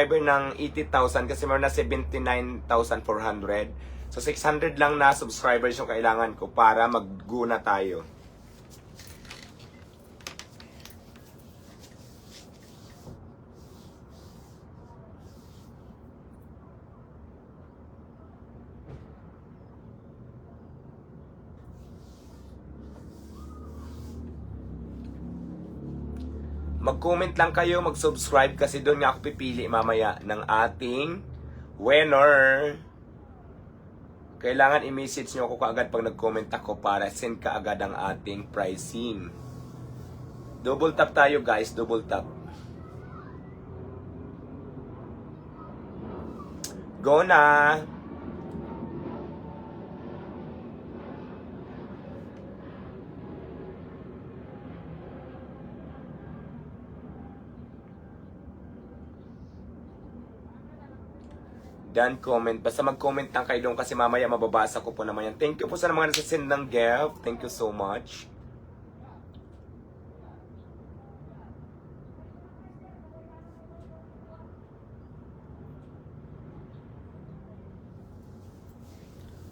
subscriber ng 80,000 kasi meron na 79,400. So 600 lang na subscribers yung kailangan ko para magguna tayo. Mag-comment lang kayo, mag-subscribe kasi doon nga ako pipili mamaya ng ating winner. Kailangan i-message nyo ako kaagad pag nag-comment ako para send kaagad ang ating pricing. Double tap tayo guys, double tap. Go na! Dan comment. Basta mag-comment lang kayo doon kasi mamaya mababasa ko po naman yan. Thank you po sa mga nasasend ng gift. Thank you so much.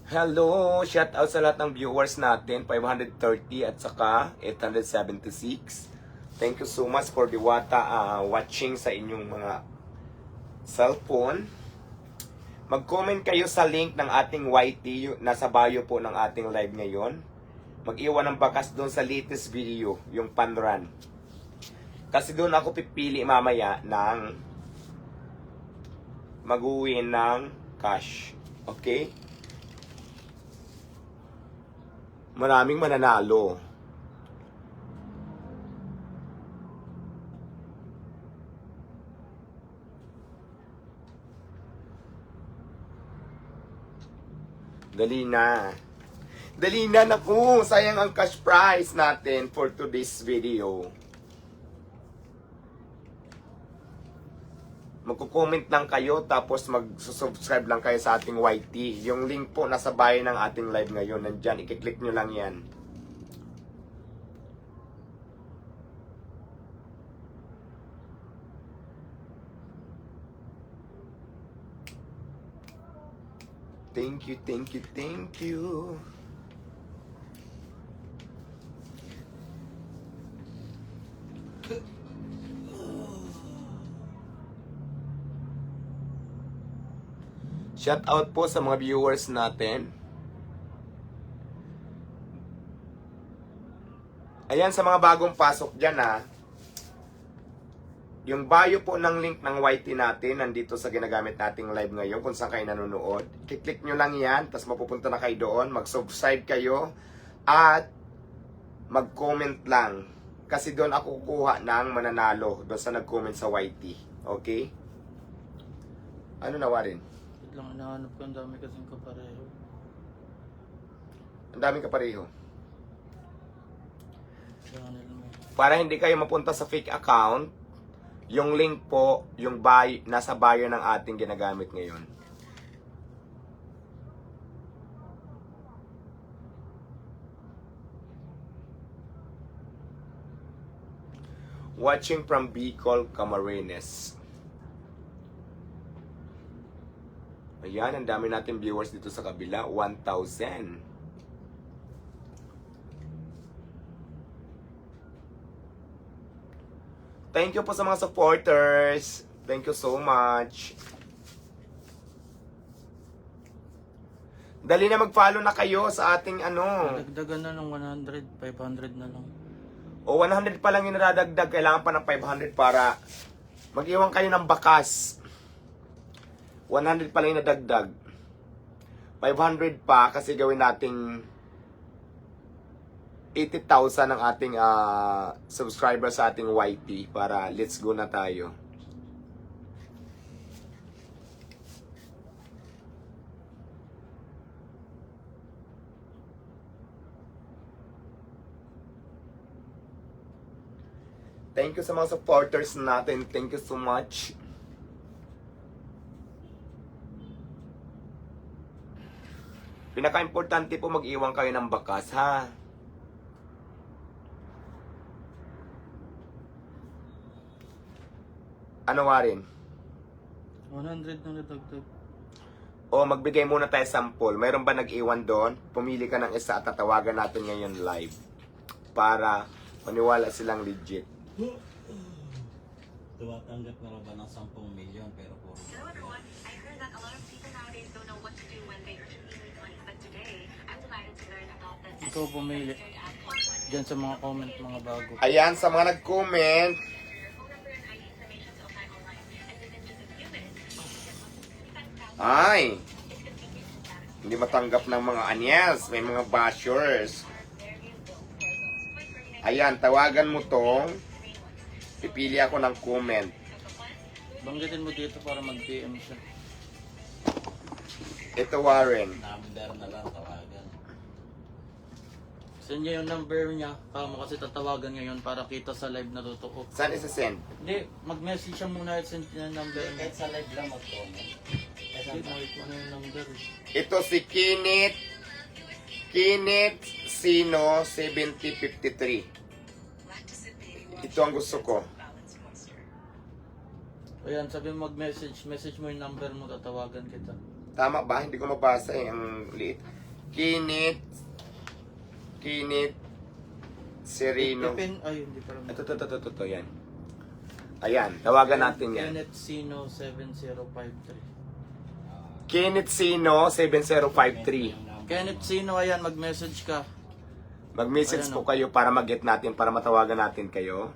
Hello! Shout out sa lahat ng viewers natin. 530 at saka 876. Thank you so much for the wata uh, watching sa inyong mga cellphone. Mag-comment kayo sa link ng ating YT, yung nasa bio po ng ating live ngayon. Mag-iwan ng bakas doon sa latest video, yung panrun. Kasi doon ako pipili mamaya ng mag-uwi ng cash. Okay? Maraming mananalo. Dali na. Dali na naku. Sayang ang cash prize natin for today's video. Magko-comment lang kayo tapos mag-subscribe lang kayo sa ating YT. Yung link po nasa bio ng ating live ngayon. Nandyan, i-click nyo lang yan. Thank you, thank you, thank you. Shout out po sa mga viewers natin. Ayan sa mga bagong pasok dyan ha. Yung bio po ng link ng YT natin nandito sa ginagamit nating live ngayon kung saan kayo nanonood. Kiklik nyo lang yan, tapos mapupunta na kayo doon. Mag-subscribe kayo at mag-comment lang. Kasi doon ako kukuha ng mananalo doon sa nag-comment sa YT. Okay? Ano na Warren? Wait lang, hinahanap ko ang dami kasing kapareho. Ang daming kapareho. Channel mo. Para hindi kayo mapunta sa fake account, yung link po, yung buy, nasa bio ng ating ginagamit ngayon. Watching from Bicol, Camarines. Ayan, ang dami natin viewers dito sa kabila. 1,000. Thank you po sa mga supporters. Thank you so much. Dali na mag-follow na kayo sa ating ano. Dagdagan na ng 100, 500 na lang. O 100 pa lang yung nadadagdag. Kailangan pa ng 500 para mag-iwan kayo ng bakas. 100 pa lang yung nadagdag. 500 pa kasi gawin nating 80,000 ang ating ah, subscriber sa ating YT para let's go na tayo. Thank you sa mga supporters natin. Thank you so much. Pinaka-importante po mag-iwan kayo ng bakas, ha? Ano nga rin? 100 na nadagdag. O magbigay muna tayo sample. Mayroon ba nag-iwan doon? Pumili ka ng isa at tatawagan natin ngayon live. Para maniwala silang legit. Tumatanggap na raw ba ng 10 milyon pero puro Hello everyone. I heard that a lot of people nowadays don't know what to do when they urgently need money. But today, I'm delighted to learn about the Ikaw pumili. Diyan sa mga comment, mga bago. Ayan, sa mga nag-comment, ay, hindi matanggap ng mga anyas. May mga bashers. Ayan, tawagan mo tong. Pipili ako ng comment. Banggitin mo dito para mag-PM siya. Ito Warren. number na lang tawagan. Send niya yung number niya. Kamo kasi tatawagan ngayon para kita sa live na totoo. Saan isa-send? Hindi, mag-message siya muna at send niya yung number. Kahit sa live lang mag-comment. Ito si Kinit. Kinit Sino 7053. Ito ang gusto ko. Ayan, sabi mo mag-message. Message mo yung number mo, tatawagan kita. Tama ba? Hindi ko mabasa eh. Ang liit. Kinit. Kinit. Serino. Ipin, ay, hindi pa rin. Ito, ito, ito, ito, ito, yan. Ayan, tawagan natin yan. Kenneth Sino 7053. Kinit Sino 7053. Kenneth Sino, ayan, mag-message ka. Mag-message Ayan, po oh. kayo para mag-get natin, para matawagan natin kayo.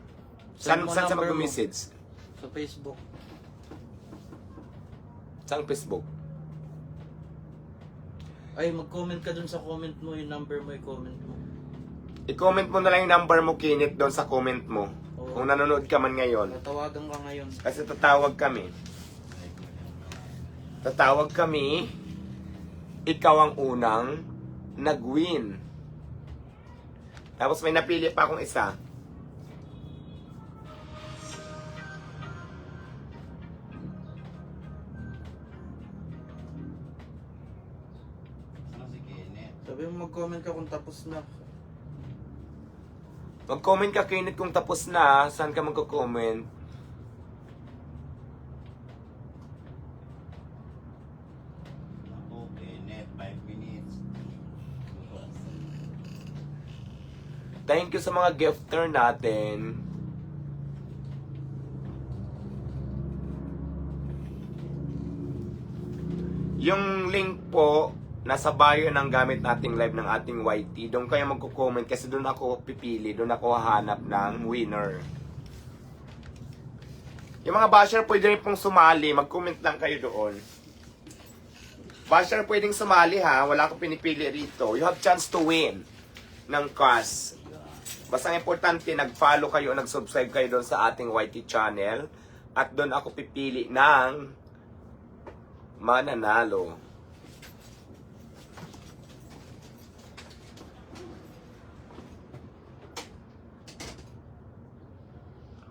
Saan, Send mo saan sa number mo. mag-message? Sa Facebook. Saan Facebook? Ay, mag-comment ka dun sa comment mo, yung number mo, yung comment mo. I-comment mo na lang yung number mo, Kinit, doon sa comment mo. Oo. Kung nanonood ka man ngayon. Tatawagan ka ngayon. Kasi tatawag kami. Tatawag kami. Ikaw ang unang nag-win. Tapos may napili pa akong isa. Kenneth? Sabi mo mag-comment ka kung tapos na. Mag-comment ka, Kinit, kung tapos na. Saan ka magko-comment? Ako, Kenneth, 5 minutes. Thank you sa mga gifter natin. Yung link po, nasa bio ng gamit nating live ng ating YT. Doon kayo magko-comment kasi doon ako pipili, doon ako hahanap ng winner. Yung mga basher pwede rin pong sumali, mag-comment lang kayo doon. Basher pwedeng sumali ha, wala akong pinipili rito. You have chance to win ng cash. Basta ang importante, nag-follow kayo, nag-subscribe kayo doon sa ating YT channel. At doon ako pipili ng mananalo.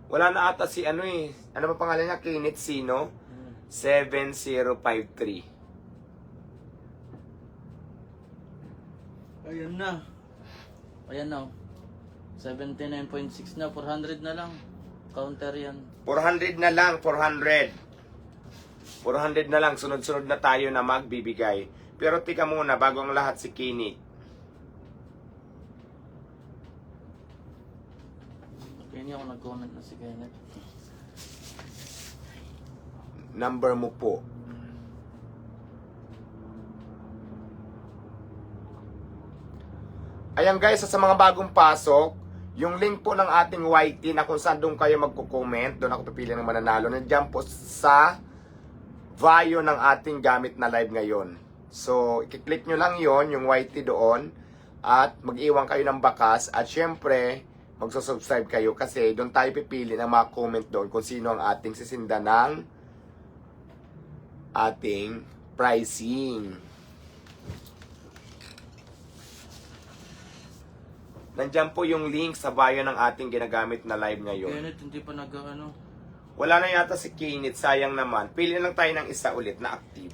Wala na ata si ano eh. Ano ba pangalan niya? Kinit Sino? Hmm. 7053. Ayan na. Ayan na. Oh. 79.6 na, 400 na lang. Counter yan. 400 na lang, 400. 400 na lang, sunod-sunod na tayo na magbibigay. Pero tika muna, bago ang lahat si Kini. Hindi ako nag-comment na si Kenneth. Number mo po. Ayan guys, sa mga bagong pasok, yung link po ng ating YT na kung saan doon kayo magko-comment, doon ako pipili ng mananalo, nandiyan po sa bio ng ating gamit na live ngayon. So, i-click nyo lang yon yung YT doon, at mag-iwan kayo ng bakas, at syempre, magsusubscribe kayo kasi doon tayo pipili ng mga comment doon kung sino ang ating sisinda ng ating pricing. Nandyan po yung link sa bio ng ating ginagamit na live ngayon. Kenneth, hindi pa nag ano. Wala na yata si Kinit, sayang naman. Pili lang tayo ng isa ulit na active.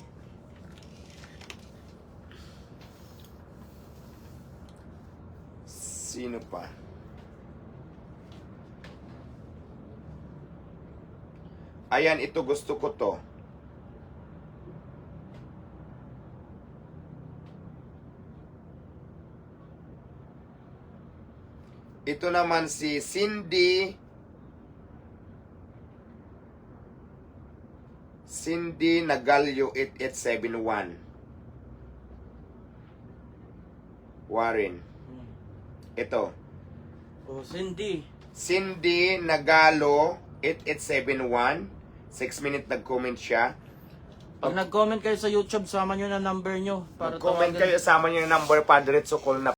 Sino pa? Ayan, ito gusto ko to. Ito naman si Cindy. Cindy Nagalio 8871. Warren. Hmm. Ito. Oh, Cindy. Cindy Nagalo 8871. 6 minute nag-comment siya. Pag nag-comment kayo sa YouTube, sama nyo na number nyo. Para Mag-comment tawagan- kayo, sama niyo yung number pa, diretso call na